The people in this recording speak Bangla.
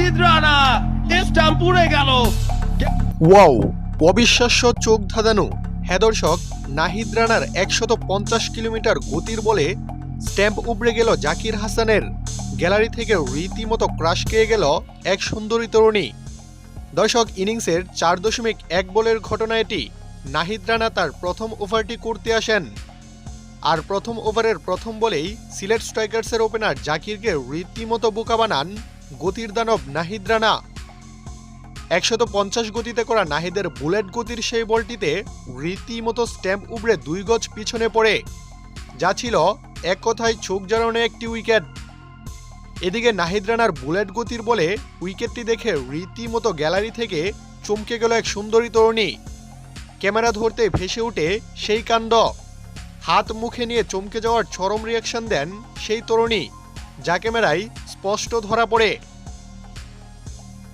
নাহিদ স্টাম্প পুড়ে গেল। ওয়াও, অবিশ্বাস্য চোখ ধাঁধানো। হ্যাঁ দর্শক নাহিদ রানার একশত পঞ্চাশ কিলোমিটার গতির বলে স্ট্যাম্প উবড়ে গেল জাকির হাসানের। গ্যালারি থেকে রীতিমতো ক্রাশ খেয়ে গেল এক সুন্দরী তরুণী। দর্শক, ইনিংসের চার দশমিক এক বলের ঘটনা এটি। নাহিদ রানা তার প্রথম ওভারটি করতে আসেন। আর প্রথম ওভারের প্রথম বলেই সিলেট স্ট্রাইকার্সের ওপেনার জাকিরকে রীতিমতো বোকা বানান গতির দানব নাহিদ রানা। একশত পঞ্চাশ গতিতে করা নাহিদের বুলেট গতির সেই বলটিতে রীতিমতো স্ট্যাম্প উবড়ে দুই গজ পিছনে পড়ে। যা ছিল এক কথায় চোখ জড়ানো একটি উইকেট। এদিকে নাহিদ রানার বুলেট গতির বলে উইকেটটি দেখে রীতিমতো গ্যালারি থেকে চমকে গেল এক সুন্দরী তরুণী। ক্যামেরা ধরতে ভেসে উঠে সেই কাণ্ড। হাত মুখে নিয়ে চমকে যাওয়ার চরম রিয়াকশন দেন সেই তরুণী, যা ক্যামেরায় স্পষ্ট ধরা পড়ে।